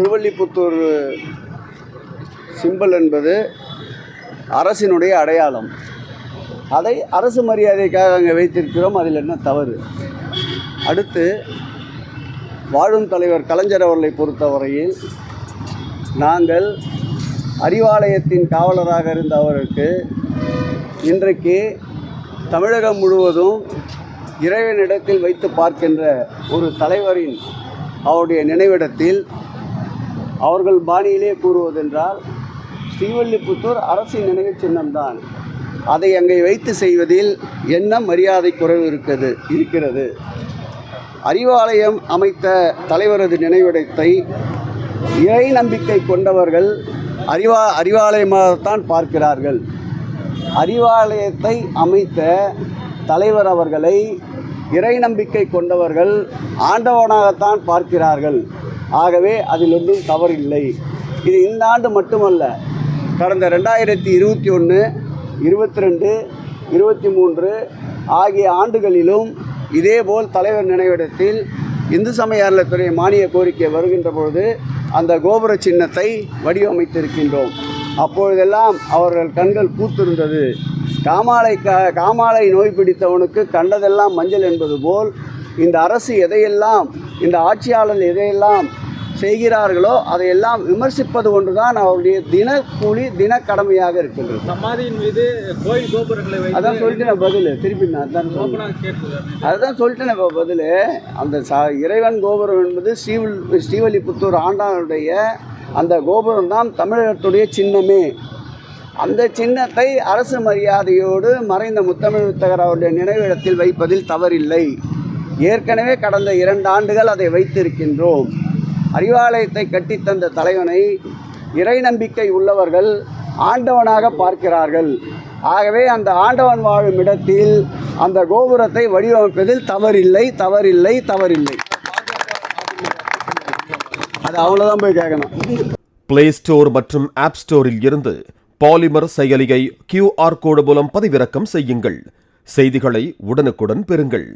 திருவள்ளிபுத்தூர் symbol என்பது அரசினுடைய அடையாளம். அதை அரசு மரியாதைக்காக அங்கே வைத்திருக்கிறோம் அதில் என்ன தவறு? அடுத்து வாழும் தலைவர் கலைஞர் அவர்களை பொறுத்தவரையில் நாங்கள் அறிவாலயத்தின் காவலராக இருந்த அவருக்கு இன்றைக்கு தமிழகம் முழுவதும் இறைவனிடத்தில் வைத்து பார்க்கின்ற ஒரு தலைவரின் அவருடைய நினைவிடத்தில் அவர்கள் பாணியிலே கூறுவதென்றால் ஸ்ரீவல்லிபுத்தூர் அரசின் நினைவுச் சின்னம்தான். அதை அங்கே வைத்து செய்வதில் என்ன மரியாதை குறைவு இருக்கிறது இருக்கிறது. அறிவாலயம் அமைத்த தலைவரது நினைவிடத்தை இறை நம்பிக்கை கொண்டவர்கள் அறிவா அறிவாலயமாகத்தான் பார்க்கிறார்கள். அறிவாலயத்தை அமைத்த தலைவர் அவர்களை இறை நம்பிக்கை கொண்டவர்கள் ஆண்டவனாகத்தான் பார்க்கிறார்கள். ஆகவே அதில் ஒன்றும் தவறில்லை. இது இந்த ஆண்டு மட்டுமல்ல. கடந்த ரெண்டாயிரத்தி இருபத்தி ஒன்று இருபத்தி ரெண்டு இருபத்தி மூன்று ஆகிய ஆண்டுகளிலும் இதேபோல் தலைவர் நினைவிடத்தில் இந்து சமய அறநிலைத்துறை மானிய கோரிக்கை வருகின்ற பொழுது அந்த கோபுர சின்னத்தை வடிவமைத்திருக்கின்றோம். அப்பொழுதெல்லாம் அவர்கள் கண்கள் பூத்திருந்தது. காமாலை க காமாலை நோய் பிடித்தவனுக்கு கண்டதெல்லாம் மஞ்சள் என்பது போல் இந்த அரசு எதையெல்லாம் இந்த ஆட்சியாளர் எதையெல்லாம் செய்கிறார்களோ அதையெல்லாம் விமர்சிப்பது ஒன்றுதான் அவருடைய தினக்கூலி தினக்கடமையாக இருக்கின்றது. சமாதியின் மீது கோயில் கோபுரங்களை அதான் வைத்து சொல்லிட்டேன் பதில் திருப்பி நான் கேட்குது அதுதான் சொல்லிட்டேன் இப்போ பதில். அந்த ச இறைவன் கோபுரம் என்பது ஸ்ரீவில் ஸ்ரீவல்லிபுத்தூர் ஆண்டானுடைய அந்த கோபுரம் தான் தமிழகத்துடைய சின்னமே. அந்த சின்னத்தை அரசு மரியாதையோடு மறைந்த முத்தமிழ் வித்தகர் அவருடைய நினைவிடத்தில் வைப்பதில் தவறில்லை. ஏற்கனவே கடந்த இரண்டு ஆண்டுகள் அதை வைத்திருக்கின்றோம். அறிவாலயத்தை கட்டித்தந்த தலைவனை இறை நம்பிக்கை உள்ளவர்கள் ஆண்டவனாக பார்க்கிறார்கள். ஆகவே அந்த ஆண்டவன் வாழும் இடத்தில் அந்த கோபுரத்தை வடிவமைப்பதில் தவறில்லை தவறில்லை தவறில்லை. அது அவ்வளோதான் போய் கேட்கணும். பிளே ஸ்டோர் மற்றும் ஆப் ஸ்டோரில் இருந்து பாலிமர் செயலியை கியூஆர் கோடு மூலம் பதிவிறக்கம் செய்யுங்கள். செய்திகளை உடனுக்குடன் பெறுங்கள்.